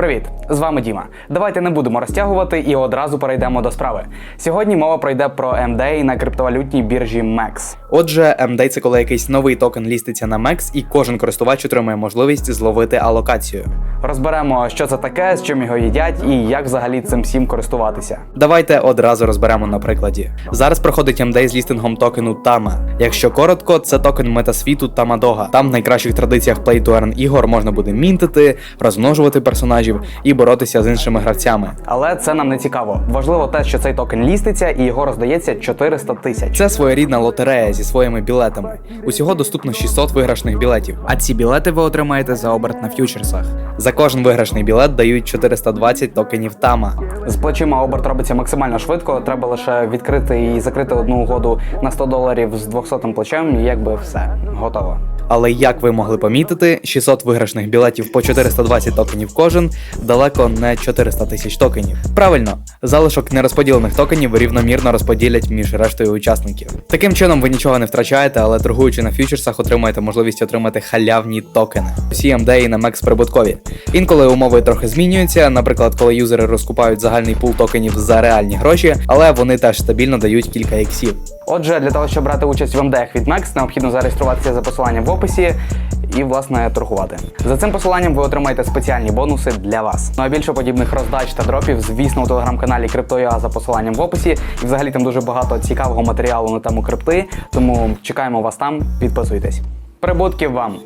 Привіт, з вами Діма. Давайте не будемо розтягувати і одразу перейдемо до справи. Сьогодні мова пройде про MDA на криптовалютній біржі MEX. Отже, MDA – це коли якийсь новий токен ліститься на MEX, і кожен користувач отримує можливість зловити алокацію. Розберемо, що це таке, з чим його їдять і як взагалі цим всім користуватися. Давайте одразу розберемо на прикладі. Зараз проходить MDA з лістингом токену Tama. Якщо коротко, це токен метасвіту Тамадога. Там в найкращих традиціях Play to Earn ігор можна буде мінтити, розмножувати персонажів і боротися з іншими гравцями. Але це нам не цікаво. Важливо те, що цей токен ліститься і його роздається 400 тисяч. Це своєрідна лотерея зі своїми білетами. Усього доступно 600 виграшних білетів. А ці білети ви отримаєте за оберт на ф'ючерсах. За кожен виграшний білет дають 420 токенів Тама. З плечима оберт робиться максимально швидко. Треба лише відкрити і закрити одну угоду на 100 доларів з 200 плечем, і якби все готово. Але як ви могли помітити, 600 виграшних білетів по 420 токенів кожен далеко не 400 тисяч токенів. Правильно, залишок нерозподілених токенів рівномірно розподілять між рештою учасників. Таким чином ви нічого не втрачаєте, але торгуючи на фьючерсах, отримаєте можливість отримати халявні токени. Усі MD і на MEX прибуткові. Інколи умови трохи змінюються, наприклад, коли юзери розкупають загальний пул токенів за реальні гроші, але вони теж стабільно дають кілька іксів. Отже, для того, щоб брати участь в МДХ від Next, необхідно зареєструватися за посиланням в описі і, власне, торгувати. За цим посиланням ви отримаєте спеціальні бонуси для вас. Ну а більше подібних роздач та дропів, звісно, у телеграм-каналі CryptoUA за посиланням в описі. І взагалі там дуже багато цікавого матеріалу на тему крипти. Тому чекаємо вас там, підписуйтесь. Прибутків вам!